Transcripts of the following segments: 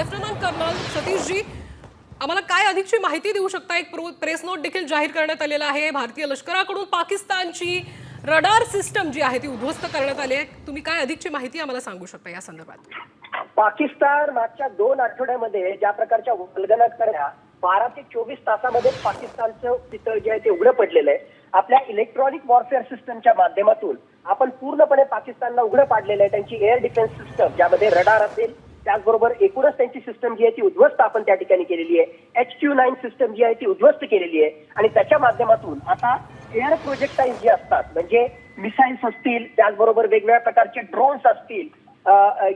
Lieutenant colonel सतीशजी आम्हाला काय अधिकची माहिती देऊ शकता? एक प्रेस नोट देखील जाहीर करण्यात आलेला आहे. भारतीय लष्कराकडून पाकिस्तानची रडार सिस्टम जी आहे ती उद्ध्वस्त करण्यात आली आहे. तुम्ही काय अधिकची माहिती आम्हाला सांगू शकता या संदर्भात? पाकिस्तान मागच्या दोन आठवड्यामध्ये ज्या प्रकारच्या वल्गनात करण्या बारा ते चोवीस तासामध्ये पाकिस्तानचं चित्र जे आहे ते उघडं पडलेलं आहे. आपल्या इलेक्ट्रॉनिक वॉरफेअर सिस्टमच्या माध्यमातून आपण पूर्णपणे पाकिस्तानला उघडं पाडलेलं आहे. त्यांची एअर डिफेन्स सिस्टम ज्यामध्ये रडार असेल त्याचबरोबर एकूणच त्यांची सिस्टम जी आहे ती उद्ध्वस्त आपण त्या ठिकाणी केलेली आहे. एच क्यू नाईन सिस्टम जी आहे ती उद्ध्वस्त केलेली आहे. आणि त्याच्या माध्यमातून आता एअर प्रोजेक्टाईल जे असतात म्हणजे मिसाईल्स असतील त्याचबरोबर वेगवेगळ्या प्रकारचे ड्रोन्स असतील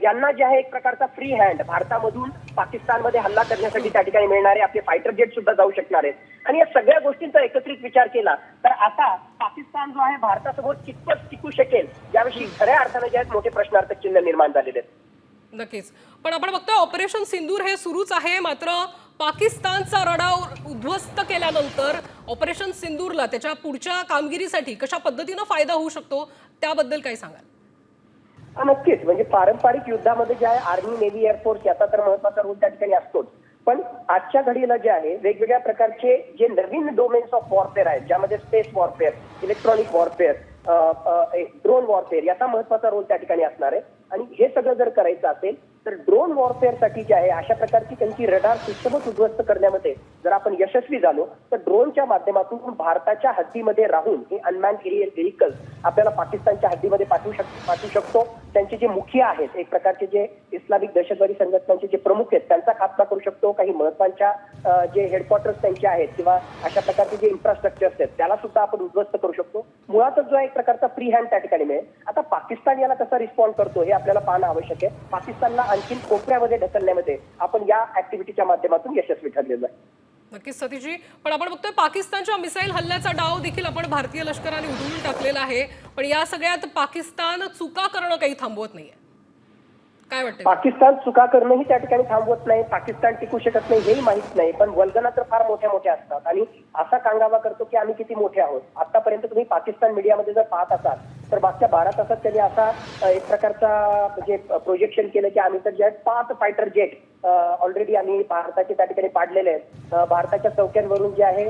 यांना जे आहे एक प्रकारचा फ्री हँड भारतामधून पाकिस्तानमध्ये हल्ला करण्यासाठी त्या ठिकाणी मिळणारे आपले फायटर जेट सुद्धा जाऊ शकणार आहेत. आणि या सगळ्या गोष्टींचा एकत्रित विचार केला तर आता पाकिस्तान जो आहे भारतासमोर कितपत टिकू शकेल याविषयी खऱ्या अर्थाने जे आहेत मोठे प्रश्नार्थक चिन्ह निर्माण झालेले आहेत. नक्कीच. पण आपण बघतोय ऑपरेशन सिंदूर हे सुरूच आहे. मात्र पाकिस्तानचा रडाव उद्ध्वस्त केल्यानंतर ऑपरेशन सिंदूरला त्याच्या पुढच्या कामगिरीसाठी कशा पद्धतीनं फायदा होऊ शकतो त्याबद्दल काय सांगाल? नक्कीच. म्हणजे पारंपरिक युद्धामध्ये जे आहे आर्मी नेव्ही एअरफोर्स याचा तर महत्त्वाचा रोल त्या ठिकाणी असतोच. पण आजच्या घडीला जे आहे वेगवेगळ्या प्रकारचे जे नवीन डोमेन्स ऑफ वॉरफेअर आहेत ज्यामध्ये space warfare electronic warfare drone warfare याचा महत्त्वाचा रोल त्या ठिकाणी असणार आहे. आणि हे सगळं जर करायचं असेल तर ड्रोन वॉरफेअरसाठी जे आहे अशा प्रकारची त्यांची रडार सिस्टमच उद्ध्वस्त करण्यामध्ये जर आपण यशस्वी झालो तर ड्रोनच्या माध्यमातून भारताच्या हद्दीमध्ये राहून हे अनमॅन एरियल व्हेकल्स आपल्याला पाकिस्तानच्या हद्दीमध्ये पाठवू शक पाठवू शकतो. त्यांचे जे मुख्य आहेत एक प्रकारचे जे इस्लामिक दहशतवादी संघटनांचे जे प्रमुख आहेत त्यांचा खात्मा करू शकतो. काही महत्त्वाच्या जे हेडक्वार्टर्स त्यांचे आहेत किंवा अशा प्रकारचे जे इन्फ्रास्ट्रक्चर आहेत त्याला सुद्धा आपण उद्ध्वस्त करू शकतो. मुळातच जो एक प्रकारचा फ्री हँड त्या ठिकाणी मिळेल. आता पाकिस्तान याला कसा रिस्पॉन्ड करतो हे आपल्याला पाहणं आवश्यक आहे. पाकिस्तानला आणखी कोपऱ्यामध्ये ढकलण्यामध्ये आपण या ऍक्टिव्हिटीच्या माध्यमातून यशस्वी ठरलेलो आहे. नक्कीच सतीशजी. पण आपण बघतोय पाकिस्तानच्या मिसाईल हल्ल्याचा डाव देखील आपण भारतीय लष्कराने उधळून टाकलेला आहे. पण या सगळ्यात पाकिस्तान चुका करणं काही थांबवत नाहीये. काय वाटतं पाकिस्तान चुका करणंही त्या ठिकाणी थांबवत नाही. पाकिस्तान टिकू शकत नाही हेही माहीत नाही. पण वल्गना तर फार मोठ्या मोठ्या असतात. आणि असा कांगावा करतो की आम्ही किती मोठे आहोत. पाकिस्तान मीडियामध्ये जर पाहत असाल तर मागच्या बारा तासात त्यांनी असा एक प्रकारचा म्हणजे प्रोजेक्शन केलं की आम्ही तर जे आहेत पाच फायटर जेट ऑलरेडी आम्ही भारताचे त्या ठिकाणी पाडलेले आहेत. भारताच्या चौक्यांवरून जे आहे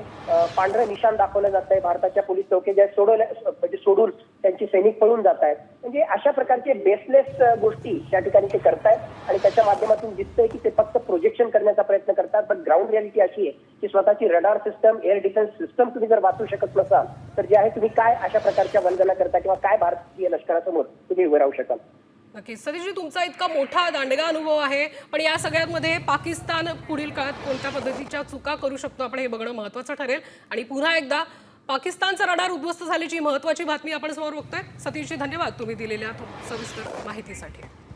पांढरं निशाण दाखवलं जात आहे भारताच्या पोलीस चौके जे सोडवल्या म्हणजे सोडून त्यांची सैनिक पळून जात आहेत म्हणजे अशा प्रकारचे बेसलेस गोष्टी त्या ठिकाणी ते करतायत आणि त्याच्या माध्यमातून दिसतंय की ते फक्त प्रोजेक्शन करण्याचा प्रयत्न करतात. पण ग्राउंड रियालिटी अशी आहे की स्वतःची radar system air defence system तुम्ही जर वाचू शकत नसाल तर जे आहे तुम्ही काय अशा प्रकारच्या वंदना करता किंवा काय भारतीय लष्करासमोर तुम्ही उभे राहू शकाल? नक्कीच सतीशजी तुमचा इतका मोठा दांडगा अनुभव आहे पण या सगळ्यामध्ये पाकिस्तान पुढील काळात कोणत्या पद्धतीच्या चुका करू शकतो आपण हे बघणं महत्वाचं ठरेल. आणि पुन्हा एकदा पाकिस्तानचा रडार उद्ध्वस्त झाल्याची महत्वाची बातमी आपण समोर बघतोय. सतीशजी धन्यवाद तुम्ही दिलेल्या सविस्तर माहितीसाठी.